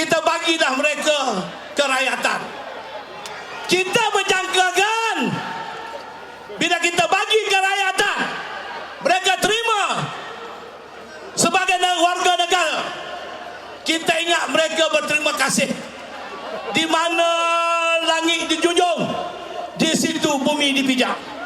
kita bagilah mereka kerayatan. Kita menjangkakan bila kita bagi kerayatan, mereka terima sebagai warga negara. Kita ingat mereka berterima kasih. Di mana langit dijunjung, di situ bumi dipijak.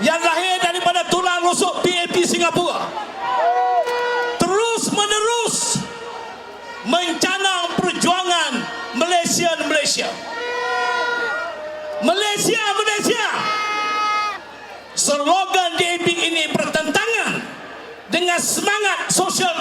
yang lahir daripada tulang rusuk PAP Singapura terus menerus mencanang perjuangan Malaysia dan Malaysia. Malaysia Malaysia! Slogan DAP ini bertentangan dengan semangat sosial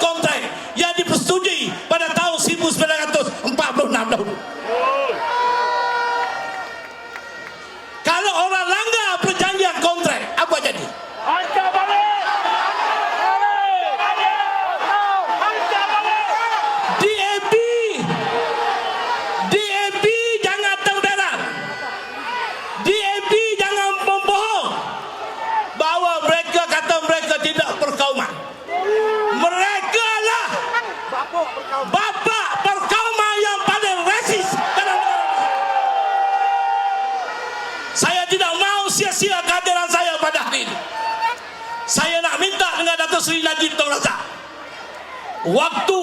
saya nak minta dengan Datuk Seri Najib Tun Razak. Waktu